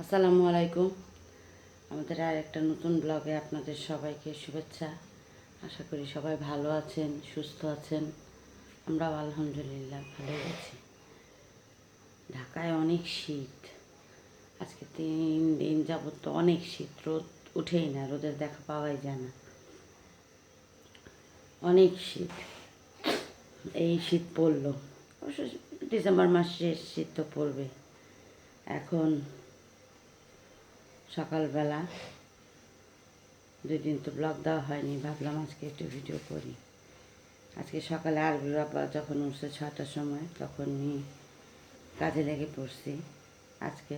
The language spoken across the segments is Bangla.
আসসালামু আলাইকুম। আমাদের আর একটা নতুন ব্লগে আপনাদের সবাইকে শুভেচ্ছা। আশা করি সবাই ভালো আছেন, সুস্থ আছেন। আমরাও আলহামদুলিল্লাহ ভালো আছি। ঢাকায় অনেক শীত। আজকে তিন দিন যাবত তো অনেক শীত, রোদ উঠেই না, রোদের দেখা পাওয়াই যায় না। অনেক শীত। এই শীত পড়ল। অবশ্য ডিসেম্বর মাসে শীত তো পড়বে এখন সকালবেলা। দুদিন তো ব্লগ দেওয়া হয়নি, ভাবলাম আজকে একটু ভিডিও করি। আজকে সকালে আরবি বাবা যখন উঠছে ছটার সময় তখন তখনই কাজে লেগে পড়ছি। আজকে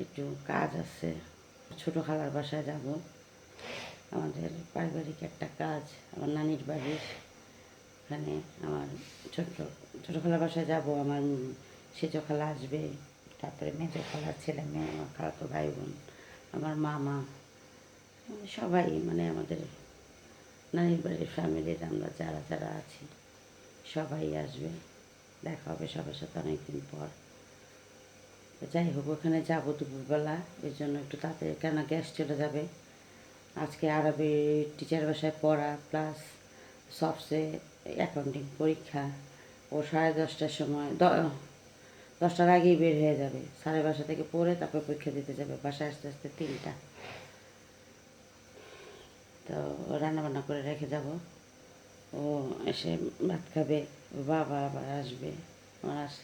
একটু কাজ আছে, ছোটো খালার বাসায় যাব। আমাদের পারিবারিক একটা কাজ, আমার নানির বাড়ির। ওখানে আমার ছোট্ট ছোটো খালার বাসায় যাব, আমার সেজো খালা আসবে। তারপরে মেজো খালার ছেলে মেয়ে, আমার খালাতো ভাই বোন, আমার মামা, সবাই মানে আমাদের নানির বাড়ির ফ্যামিলির আমরা যারা যারা আছি, সবাই আসবে। দেখা হবে সবার সাথে অনেকদিন পর। যাই হোক, ওখানে যাব দুপুরবেলা এর জন্য একটু তাড়াতাড়ি। কেন গ্যাস চলে যাবে। আজকে আরবি টিচার বাসায় পড়া প্লাস সবসে অ্যাকাউন্টিং পরীক্ষা। ও সাড়ে দশটার সময়, দ- দশটার আগেই বের হয়ে যাবে। সাড়ে বাসা থেকে পড়ে তারপর পরীক্ষা দিতে যাবে, বাসায় আস্তে আস্তে তিনটা। তো রান্না বান্না করে রেখে যাব। ও এসে ভাত খাবে বাবা আবার আসবে আস,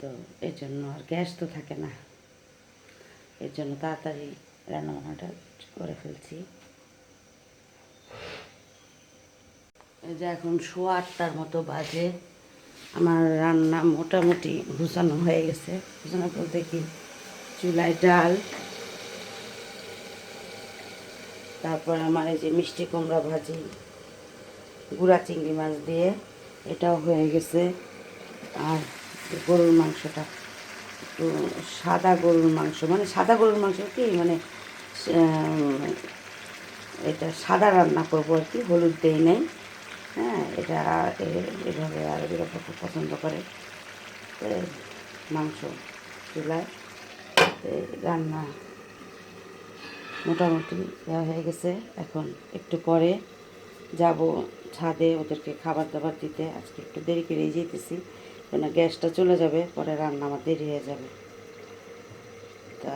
তো এর জন্য আর গ্যাস তো থাকে না। এর জন্য তাড়াতাড়ি রান্নাবান্নাটা করে ফেলছি। এই যে এখন সোয়া আটটার মতো বাজে। আমার রান্না মোটামুটি গুছানো হয়ে গেছে। গুছানো বলতে কি চুলায় ডাল, তারপর আমার এই যে মিষ্টি কুমড়া ভাজি, গুঁড়া চিংড়ি মাছ দিয়ে এটাও হয়ে গেছে। আর গরুর মাংসটা, একটু সাদা গরুর মাংস মানে সাদা গরুর মাংস কি মানে এটা সাদা রান্না করব আর কি, হলুদ দেই নাই। হ্যাঁ এটা এভাবে আরবিরা খুব পছন্দ করে। মাংস চুলায় রান্না মোটামুটি দেওয়া হয়ে গেছে। এখন একটু পরে যাব ছাদে ওদেরকে খাবার দাবার দিতে। আজকে একটু দেরি করেই যেতেছি, কেন গ্যাসটা চলে যাবে, পরে রান্না আমার দেরি হয়ে যাবে। তা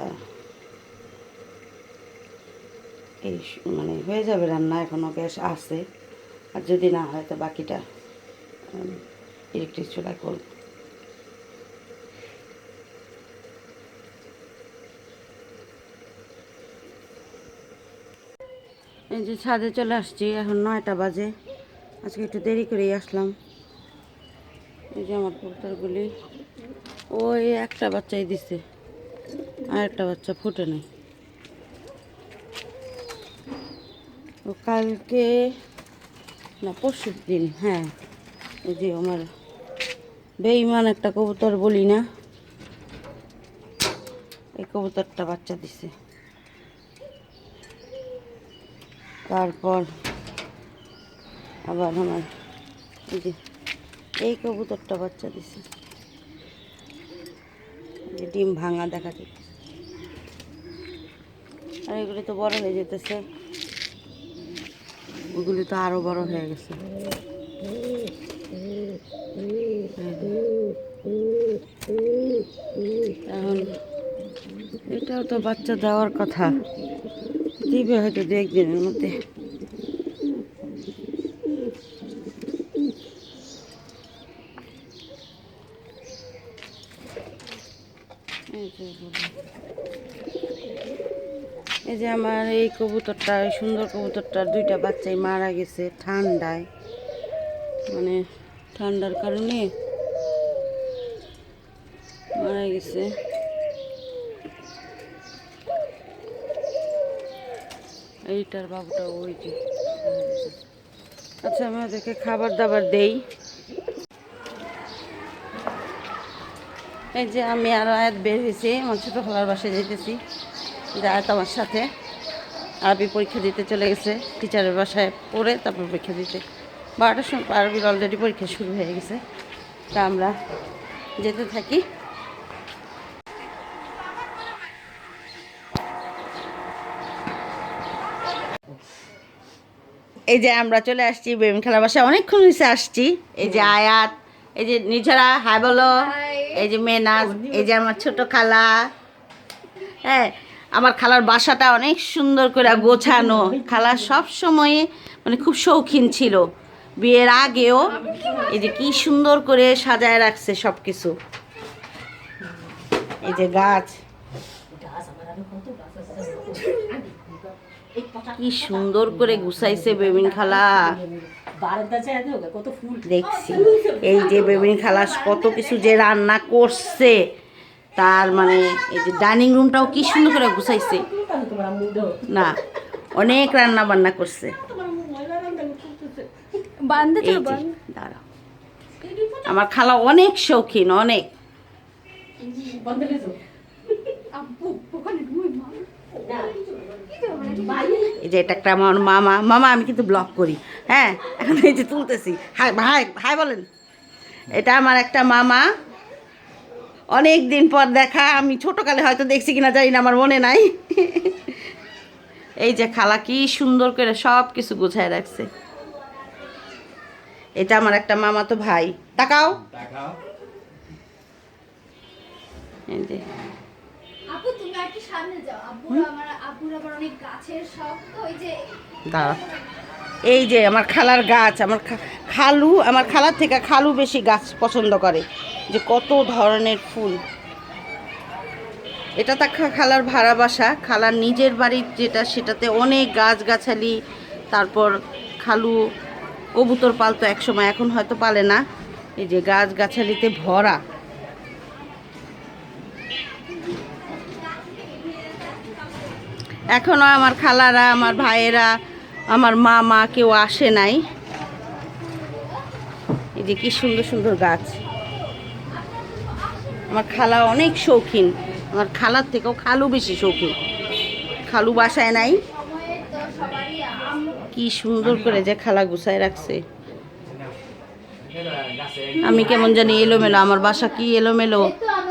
এই মানে হয়ে যাবে রান্না এখনও গ্যাস আছে। আর যদি না হয় তো বাকিটা ইলেকট্রিক চুলায় করব। এই যে ছাদে চলে আসছি, এখন নয়টা বাজে। আজকে একটু দেরি করেই আসলাম। এই যে আমার কবুতরগুলি ওই একটা বাচ্চাই দিছে, আর একটা বাচ্চা ফুটে নেই। ও কালকে না পরশু দিন হ্যাঁ। এই যে আমার বেইমান একটা কবুতর বলি না। এই কবুতরটা বাচ্চা দিছে। তারপর আবার আমার এই যে, এই কবুতরটা বাচ্চা দিছে। যে ডিম ভাঙা দেখা যাচ্ছে। আর এগুলি তো বড় হয়ে যেতেছে। ওগুলি তো আরও বড় হয়ে গেছে। এখন এটাও তো বাচ্চা দেওয়ার কথা। দিবে হয়তো দু একদিনের মধ্যে এই যে বলি। এই যে আমার এই কবুতরটা সুন্দর কবুতরটার দুইটা বাচ্চাই মারা গেছে ঠান্ডায়। মানে ঠান্ডার কারণে মারা গেছে। এইটার বাবুটা ওই যে। আচ্ছা আমি ওদেরকে খাবার দাবার দেই। এই যে আমি আর আয়াত বের হয়েছি, আমার ছোটো খালার বাসায় যেতেছি রাত আমার সাথে। আরবি পরীক্ষা দিতে চলে গেছে। টিচারের বাসায় পড়ে তারপর পরীক্ষা দিতে। বারোটার সময় আরবির অলরেডি পরীক্ষা শুরু হয়ে গেছে। তা আমরা যেতে থাকি। এই যে আমরা চলে আসছি বেম খেলা বাসায়। অনেকক্ষণ হয়েছে আসছি। এই যে আয়াত এই যে নিঝারা হাই বলো। এই যে মেনাজ এই যে আমার ছোট খালা। হ্যাঁ আমার খালার বাসাটা অনেক সুন্দর করে গোছানো। খালা সব সময় মানে খুব শৌখিন ছিল। বিয়ের আগেও এই যে কি সুন্দর করে সাজায় রাখছে সব কিছু এই যে গাছ। কি সুন্দর করে গুছাইছে বেবিন খালা। দেখছি, এই যে বেবিন খালা কত কিছু যে রান্না করছে। তার মানে এই যে ডাইনিং রুমটাও কি সুন্দর করে গুছাইছে। না অনেক রান্না বান্না করছে। দাঁড়াও। আমার খালা অনেক শৌখিন অনেক। এই যে এটা একটা আমার মামা মামা আমি কিন্তু ব্লগ করি। হ্যাঁ এখন এই যে তুলতেছি। হাই হাই হাই বলেন। এটা আমার একটা মামা অনেক দিন পর দেখা আমি ছোটোকালে হয়তো দেখছি কিনা জানি না আমার মনে নাই। এই যে খালা কি সুন্দর করে সব কিছু গুছায় রাখছে। এটা আমার একটা মামা তো ভাই। তাকাও। এই যে। আপু তুমি আর সামনে যাও। আব্বুর আমার আব্বুর আবার অনেক গাছের শখ। তো ওই যে দাঁড়া। এই যে আমার খালার গাছ আমার খা- খালু আমার খালার থেকে খালু বেশি গাছ পছন্দ করে। যে কত ধরনের ফুল। এটা তা খালার ভাড়া বাসা। খালার নিজের বাড়ির যেটা, সেটাতে অনেক গাছগাছালি, তারপর খালু, কবুতর পালতো একসময়, এখন হয়তো পালে না। এই যে গাছগাছালিতে ভরা। এখনও আমার খালারা, আমার ভাইয়েরা, আমার মা মা কেউ আসে নাই। এই যে কি সুন্দর সুন্দর গাছ। আমার খালা অনেক শৌখিন। আমার খালার থেকেও খালু বেশি শৌখিন। খালু বাসায় নাই। কি সুন্দর করে যে খালা গুছায় রাখছে। আমি কেমন জানি এলোমেলো আমার বাসা কি এলোমেলো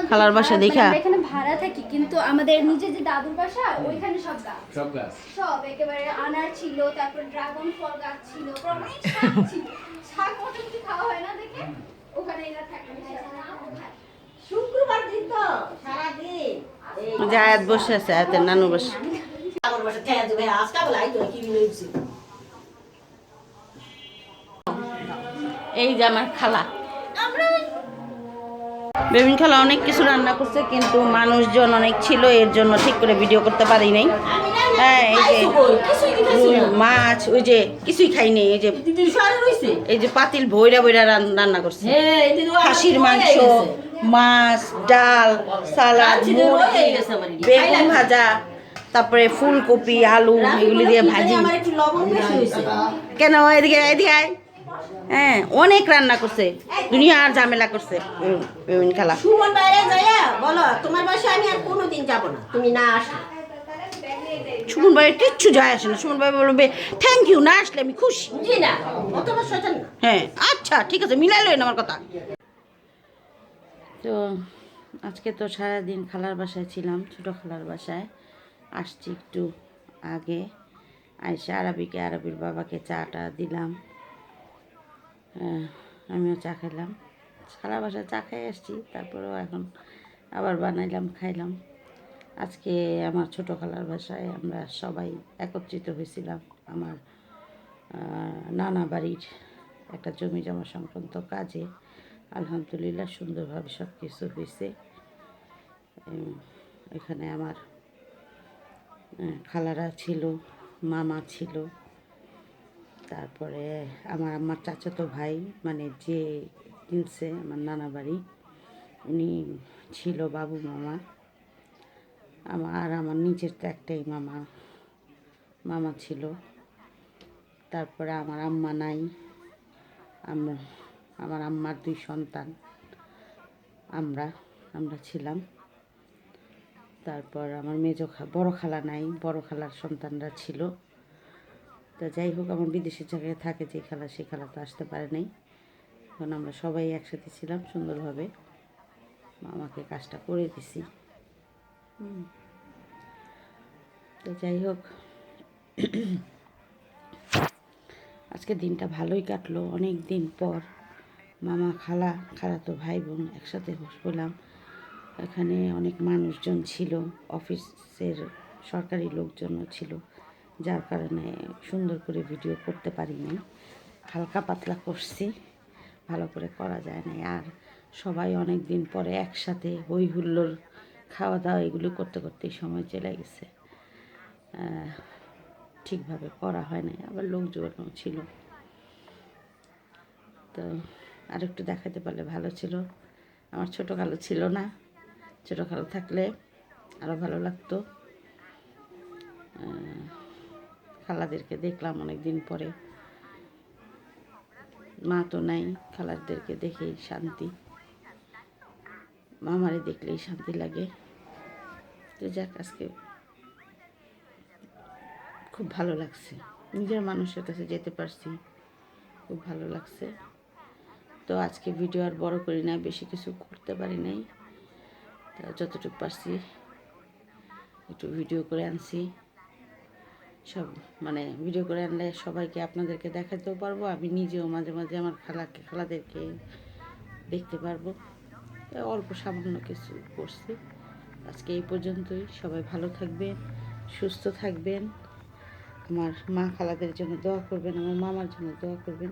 খালার বাসা দেখা। এখানে ভাড়া থাকি কিন্তু আমাদের নিজে যে দাদুর বাসা ওইখানে সব গাছ। সব গাছ। সব একেবারে আনার ছিল তারপর ড্রাগন ফল গাছ ছিল তারপর অনেক শাক ছিল। শাক মোটামুটি খাওয়া হয় না দেখে? ওখানে এরা থাকে শুক্রবার দিন তো আয়াত বসে আছে আয়াতের নানু বসে। এই যে আমার খালা। বেবিন খালা অনেক কিছু রান্না করছে কিন্তু মানুষজন অনেক ছিল এর জন্য ঠিক করে ভিডিও করতে পারি নাই। হ্যাঁ এই যে মাছ ওই যে কিছুই খাইনি এই যে এই যে পাতিল ভৈরা ভৈরা রান্না করছে। হ্যাঁ খাসির মাংস মাছ ডাল সালাদ মুরগি। বেগুন ভাজা তারপরে ফুলকপি আলু এগুলি দিয়ে ভাজি। কেন? এদিকে এদিকে আয়। হ্যাঁ অনেক রান্না করছে। দুনিয়া আর ঝামেলা করছে। খালা। সুমন বাইরে যাইয়া বলো তোমার বাসায় আমি আর কোনোদিন যাব না। তুমি না আসো সুমন ভাইয়ের কিচ্ছু যায় আসে না। সুমন ভাই বলবে থ্যাংক ইউ না আসলে আমি খুশি। জি না। অত না। হ্যাঁ আচ্ছা ঠিক আছে মিলাই লইন আমার কথা। তো আজকে তো সারাদিন খালার বাসায় ছিলাম, ছোটো খালার বাসায়। আসছি একটু আগে। আইসা আরবিকে, আরবির বাবাকে চাটা দিলাম। আমিও চা খাইলাম। সারা বাসায় চা খাই আসছি, তারপরেও এখন আবার বানাইলাম, খাইলাম। আজকে আমার ছোটো খালার বাসায় আমরা সবাই একত্রিত হয়েছিলাম। আমার নানা বাড়ির একটা জমি জমা সংক্রান্ত কাজে। আলহামদুলিল্লাহ, সুন্দরভাবে সব কিছু হয়েছে এখানে আমার খালারা ছিল, মামা ছিল, তারপরে আমার আমার চাচাতো ভাই মানে যে কিনছে আমার নানা বাড়ি উনি ছিল বাবু মামা আমার আর আমার নিজের তো একটাই মামা মামা ছিল। তারপরে আমার আম্মা নাই আমরা আমার আম্মার দুই সন্তান। আমরা আমরা ছিলাম। তারপর আমার মেজো বড় খালা নাই, বড় খালার সন্তানরা ছিল। তা যাই হোক, আমার বিদেশের জায়গায় থাকে যে খেলা সেই খেলা তো আসতে পারে নাই। এখন আমরা সবাই একসাথে ছিলাম সুন্দরভাবে। মামাকে কাজটা করে দিছি। তো যাই হোক। আজকে দিনটা ভালোই কাটলো, অনেক দিন পর। মামা, খালা খালা তো ভাই বোন একসাথে বসলাম। এখানে অনেক মানুষজন ছিল, অফিসের সরকারি লোকজনও ছিল, যার কারণে সুন্দর করে ভিডিও করতে পারিনি। হালকা পাতলা করছি, ভালো করে করা যায় না আর সবাই অনেক দিন পরে একসাথে হই হুল্লোড় খাওয়া দাওয়া এগুলো করতে করতেই সময় চলে গেছে। ঠিকভাবে করা হয় নাই, আবার লোকজনও ছিল। তো আর একটু দেখাতে পারলে ভালো ছিল। আমার ছোটো কালো ছিল না। ছোটো কালো থাকলে আরও ভালো লাগতো। খালাদেরকে দেখলাম অনেক দিন পরে। মা তো নাই, খালাদেরকে দেখেই শান্তি। মামারে দেখলেই শান্তি লাগে। তো যাক, আজকে খুব ভালো লাগছে। নিজের মানুষের কাছে যেতে পারছি। খুব ভালো লাগছে। তো আজকে ভিডিও আর বড় করি না, বেশি কিছু করতে পারি নাই। তা যতটুকু পারছি একটু ভিডিও করে আনছি। সব মানে ভিডিও করে আনলে সবাইকে আপনাদেরকে দেখাতেও পারব, আমি নিজেও মাঝে মাঝে আমার খালাকে, খালাদেরকে দেখতে পারব। অল্প সামান্য কিছু করছি। আজকে এই পর্যন্তই, সবাই ভালো থাকবেন, সুস্থ থাকবেন। আমার মা খালাদের জন্য দোয়া করবেন, আমার মামার জন্য দোয়া করবেন।